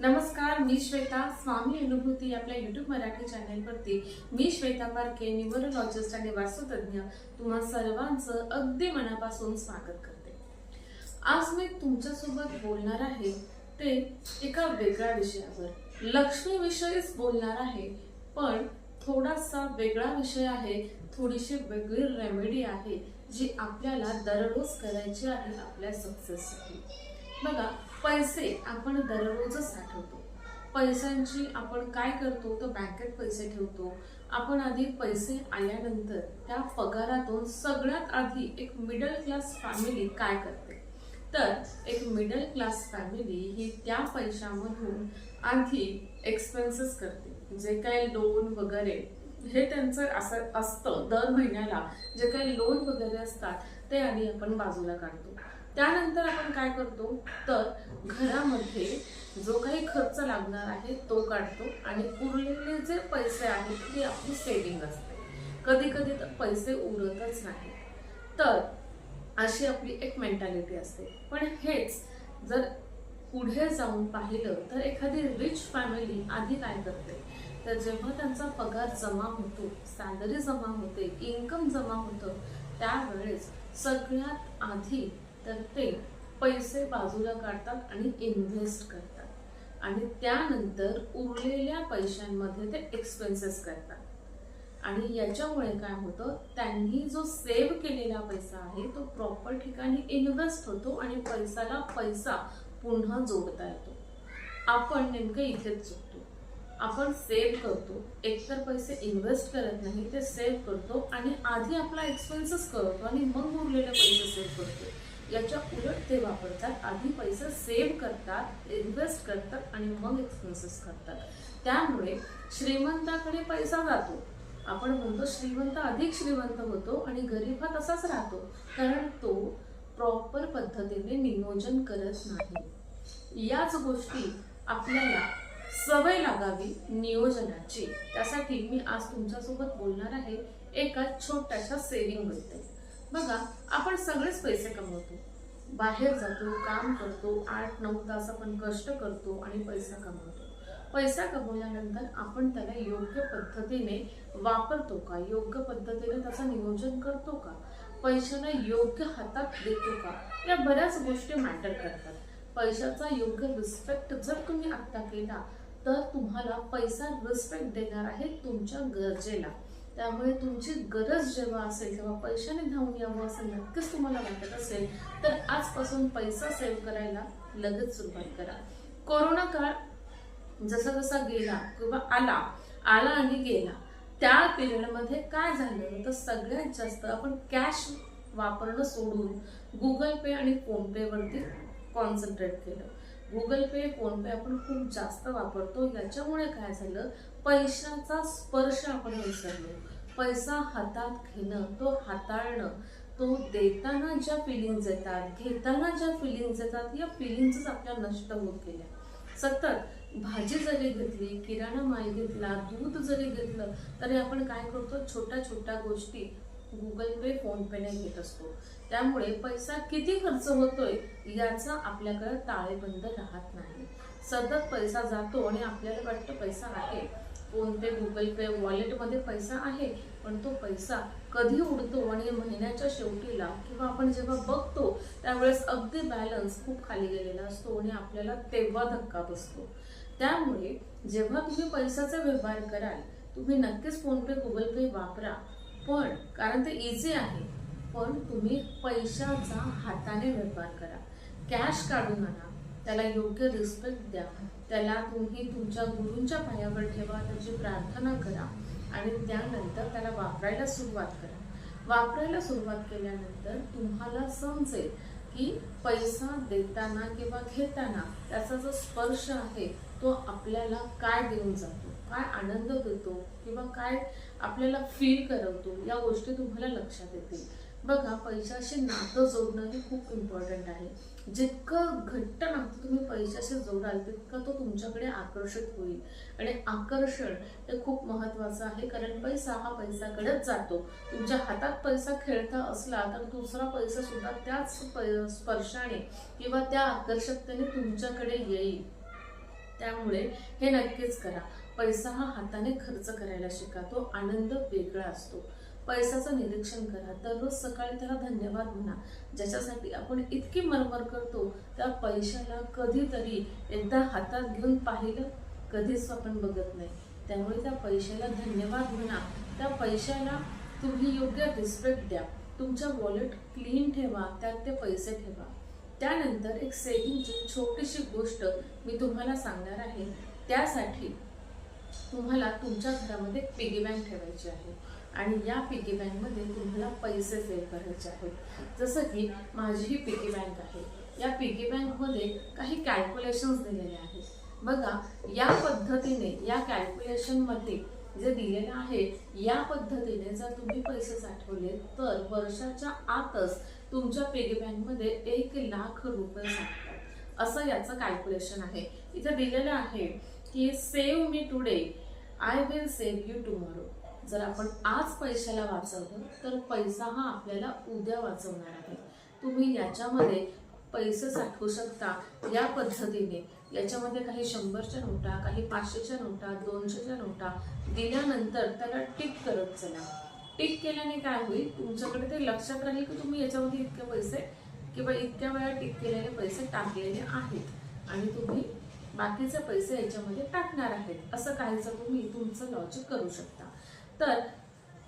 नमस्कार मी श्वेता स्वामी अनुभूती आपल्या युट्यूब मराठी चॅनेलवरती मी श्वेता पारखे न्यूमरोलॉजिस्ट आणि वास्तुतज्ञ तुम्हा सर्वांचं अगदी मनापासून स्वागत करते. आज मी तुमच्यासोबत बोलणार आहे ते एका वेगळ्या विषयावर. लक्ष्मीविषयीच बोलणार आहे पण थोडासा वेगळा विषय आहे थोडीशी वेगळी रेमेडी आहे जी आपल्याला दररोज करायची आहे आपल्या सक्सेससाठी बघा पैसे आपण दररोजच साठवतो. पैशांची आपण काय करतो तर बँकेत पैसे ठेवतो. आपण आधी पैसे आल्यानंतर त्या पगारातून सगळ्यात आधी एक मिडल क्लास फॅमिली काय करते? तर एक मिडल क्लास फॅमिली ही त्या पैशामधून आधी एक्सपेन्सेस करते. जे काही लोन वगैरे हे त्यांचं असं असतं दर महिन्याला. जे काही लोन वगैरे असतात ते आधी आपण बाजूला काढतो. त्यानंतर आपण काय करतो? तर घरामध्ये जो काही खर्च लागणार आहे तो काढतो आणि उरलेले जे पैसे आहेत ती आपली सेविंग असते. कधी कधी तर पैसे उरतच नाही तर अशी आपली एक मेंटॅलिटी असते. पण हेच जर पुढे जाऊन पाहिलं तर एखादी रिच फॅमिली आधी काय करते? तर जेव्हा त्यांचा पगार जमा होतो सॅलरी जमा होते इन्कम जमा होतं त्यावेळेस सगळ्यात आधी तर ते पैसे बाजूला काढतात आणि इन्व्हेस्ट करतात. आणि त्यानंतर उरलेल्या पैशांमध्ये ते एक्सपेन्सेस करतात. आणि याच्यामुळे काय होतं त्यांनी जो सेव्ह केलेला पैसा आहे तो प्रॉपर ठिकाणी इन्व्हेस्ट होतो आणि पैसाला पैसा पुन्हा जोडता येतो. आपण नेमकं इथेच चुकतो. आपण सेव्ह करतो. एकतर पैसे इन्व्हेस्ट करत नाही ते सेव्ह करतो आणि आधी आपला एक्सपेन्सेस करतो आणि मग उरलेले पैसे सेव्ह करतो. याच्या उलट ते वापरतात. आधी पैसे सेव्ह करतात इन्व्हेस्ट करतात आणि मग एक्सपेन्सेस करतात. त्यामुळे श्रीमंताकडे पैसा जातो. आपण म्हणतो श्रीमंत अधिक श्रीमंत होतो आणि गरीब हा तसाच राहतो. कारण तो प्रॉपर पद्धतीने नियोजन करत नाही. याच गोष्टी आपल्याला सवय लागावी नियोजनाची. त्यासाठी मी आज तुमच्यासोबत बोलणार आहे. एका छोट्याशा सेविंगबद्दल. बघा आपण सगळेच पैसे कमवतो. बाहेर जातो काम करतो आठ नऊ तास आपण कष्ट करतो आणि पैसा कमवतो. पैसा कमवल्यानंतर आपण त्याला योग्य पद्धतीने वापरतो का? योग्य पद्धतीने त्याचं नियोजन करतो का? पैशाला योग्य हातात देतो का? या बऱ्याच गोष्टी मॅटर करतात. पैशाचा योग्य रिस्पेक्ट जर तुम्ही आत्ता केला तर तुम्हाला पैसा रिस्पेक्ट देणार आहे तुमच्या गरजेला. त्यामुळे तुमची गरज जेव्हा असेल किंवा पैशाने धावून यावं असं नक्कीच तुम्हाला वाटत असेल तर आजपासून पैसा सेव्ह करायला लगेच सुरुवात करा. कोरोना काळ जसा जसा गेला किंवा आला आला आणि गेला त्या पिरियडमध्ये काय झालं? तर सगळ्यात जास्त आपण कॅश वापरणं सोडून गुगल पे आणि फोनपेवरती कॉन्सन्ट्रेट केलं. गुगल पे फोन पे आपण खूप जास्त वापरतो. याच्यामुळे काय झालं? पैशाचा स्पर्श आपण विसरलो. पैसा हातात घेणं तो हाताळणं तो देताना ज्या फिलिंग्ज येतात घेताना ज्या फिलिंग्ज येतात या फिलिंग्जच आपल्या नष्ट होत गेल्या. सतत भाजी जरी घेतली किराणा माल घेतला दूध जरी घेतलं तरी आपण काय करतो? छोट्या छोट्या गोष्टी गुगल पे फोन पेने घेत असतो. त्यामुळे पैसा किती खर्च होतोय याचा आपल्याकडे ताळेबंद राहत नाही. सतत पैसा जातो आणि आपल्याला वाटतं पैसा आहे. फोन पे गुगल पे वॉलेटमध्ये पैसा आहे पण तो पैसा कधी उडतो आणि महिन्याच्या शेवटीला किंवा आपण जेव्हा बघतो त्यावेळेस अगदी बॅलन्स खूप खाली गेलेला असतो आणि आपल्याला तेव्हा धक्का बसतो. त्यामुळे जेव्हा तुम्ही पैशाचा व्यवहार कराल तुम्ही नक्कीच फोन पे गुगल पे वापरा. पण कारण ते इझी आहे पण तुम्ही पैशाचा हाताने व्यवहार करा. कॅश काढून आणा त्याला योग्य रिस्पेक्ट द्या. त्याला तुम्ही तुमच्या गुरूंच्या पायावर ठेवा त्याची प्रार्थना करा आणि त्यानंतर त्याला वापरायला सुरुवात करा. वापरायला सुरुवात केल्यानंतर तुम्हाला समजेल की पैसा देताना किंवा घेताना त्याचा जो स्पर्श आहे तो आपल्याला काय देऊन जातो? काय आनंद देतो? किंवा काय आपल्याला फील करवतो? या गोष्टी तुम्हाला लक्षात येतील. बघा पैशाशी नातं जोडणं हे खूप इम्पॉर्टंट आहे. जितकं घट्ट नातं तुम्ही पैशाशी जोडाल तितकं तो तुमच्याकडे आकर्षित होईल. आणि आकर्षण हे खूप महत्वाचं आहे कारण पैसा हा पैशाकडेच जातो. तुमच्या हातात पैसा खेळता असला तर दुसरा पैसा सुद्धा त्याच स्पर्शाने किंवा त्या आकर्षकतेने तुमच्याकडे येईल. त्यामुळे हे नक्कीच करा. पैसा हा हाताने खर्च करायला शिका तो आनंद वेगळा असतो. पैशाचं निरीक्षण करा. दररोज सकाळी त्याला धन्यवाद म्हणा. ज्याच्यासाठी आपण इतकी मरमर करतो त्या पैशाला कधीतरी एकदा हातात घेऊन पाहिलं कधीच आपण बघत नाही. त्यामुळे त्या पैशाला धन्यवाद म्हणा. त्या पैशाला तुम्ही योग्य रिस्पेक्ट द्या. तुमच्या वॉलेट क्लीन ठेवा त्यात ते पैसे ठेवा. त्यानंतर एक सेविंगची छोटीशी गोष्ट मी तुम्हाला सांगणार आहे. त्यासाठी तुम्हाला तुमच्या घरामध्ये पिगी बँक ठेवायची आहे. आणि या पिगी बँकमध्ये तुम्हाला पैसे सेव्ह करायचे आहेत. जसं की माझी ही पिगी बँक आहे. या पिगी बँकमध्ये काही कॅल्क्युलेशन्स दिलेले आहेत. बघा या पद्धतीने या कॅल्क्युलेशनमध्ये जे दिलेलं आहे या पद्धतीने जर तुम्ही पैसे साठवले तर वर्षाच्या आतच तुमच्या पिगी बँकमध्ये एक लाख रुपये साठतात. असं याचं कॅल्क्युलेशन आहे. इथे दिलेलं आहे की save me today I will save you tomorrow जर आपण आज पैशाला वाचवलं तर पैसा हा आपल्याला उद्या वाचवणार आहे. तुम्ही याच्यामध्ये पैसे साठवू शकता या पद्धतीने. याच्यामध्ये काही शंभरच्या नोटा काही पाचशेच्या नोटा दोनशेच्या नोटा दिल्यानंतर त्याला टिक करत चला. टिक केल्याने काय होईल? तुमच्याकडे ते लक्षात राहील की तुम्ही याच्यामध्ये इतके पैसे किंवा इतक्या वेळा टिक केलेले पैसे टाकलेले आहेत आणि तुम्ही बाकीचे पैसे याच्यामध्ये टाकणार आहेत. असं काहीचं तुम्ही तुमचं लॉजिक करू शकता. तर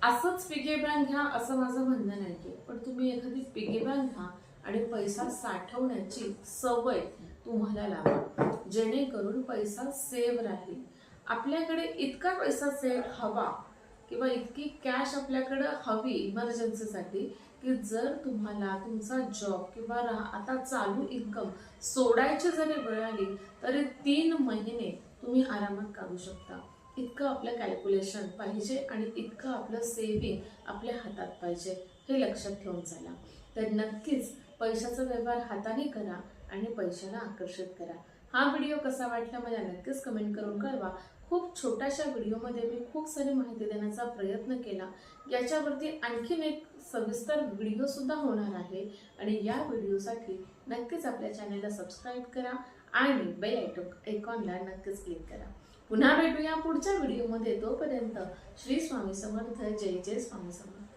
असंच पिगे बँक घ्या असं माझं म्हणणं नाही पण तुम्ही एखादी पिगे बँक घ्या आणि पैसा साठवण्याची सवय तुम्हाला लावा. जेणेकरून पैसा सेव्ह राहील. आपल्याकडे इतका पैसा सेव्ह हवा किंवा इतकी कॅश आपल्याकडे हवी इमर्जन्सीसाठी की जर तुम्हाला तुमचा जॉब किंवा रा- आता चालू इन्कम सोडायची जरी वेळ आली तरी तीन महिने तुम्ही आरामात काढू शकता. इतकं आपलं कॅल्क्युलेशन पाहिजे आणि इतकं आपलं सेविंग आपल्या हातात पाहिजे हे लक्षात ठेवून चाला. तर नक्कीच पैशाचा व्यवहार हाताने करा आणि पैशाला आकर्षित करा. हा व्हिडिओ कसा वाटला मला नक्कीच कमेंट करून कळवा. खूप छोट्याशा व्हिडिओमध्ये मी खूप सारी माहिती देण्याचा प्रयत्न केला. याच्यावरती आणखीन एक सविस्तर व्हिडिओसुद्धा होणार आहे. आणि या व्हिडिओसाठी नक्कीच आपल्या चॅनलला सबस्क्राईब करा आणि बेल आयटो आयकॉनला नक्कीच क्लिक करा. पुन्हा भेटूया पुढच्या व्हिडिओमध्ये तोपर्यंत श्री स्वामी समर्थ जय जय स्वामी समर्थ.